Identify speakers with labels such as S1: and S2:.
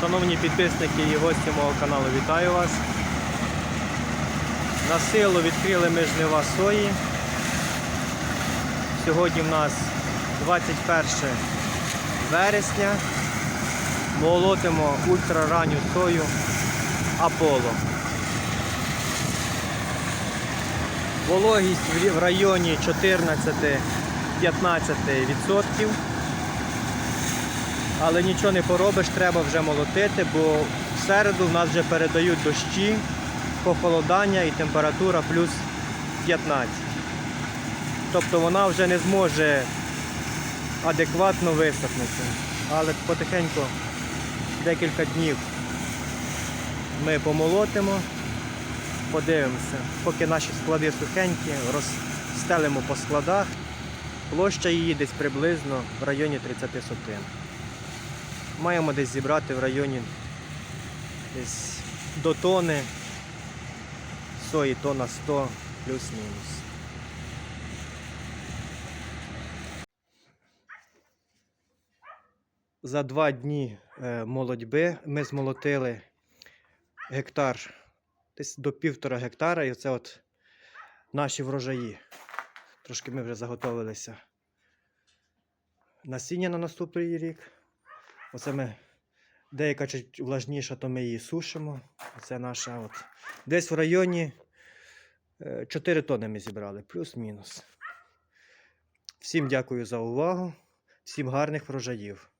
S1: Шановні підписники і гості мого каналу, вітаю вас. На силу відкрили ми жнива сої. Сьогодні в нас 21 вересня. Молотимо ультраранню сою Аполло. Вологість в районі 14-15%. Але нічого не поробиш, треба вже молотити, бо в середу в нас вже передають дощі, похолодання і температура плюс 15. Тобто вона вже не зможе адекватно висохнути. Але потихеньку декілька днів ми помолотимо, подивимося, поки наші склади сухенькі, розстелимо по складах. Площа її десь приблизно в районі 30 сотин. Маємо десь зібрати в районі десь до тони сої тонна 100 плюс-мінус. За два дні е, молодьби ми змолотили гектар, десь до півтора гектара, і це от наші врожаї. Трошки ми вже заготовилися насіння на наступний рік. Оце ми деяка чуть влажніша, то ми її сушимо. Це наша от. Десь в районі е, 4 тони ми зібрали, плюс-мінус. Всім дякую за увагу, всім гарних врожаїв.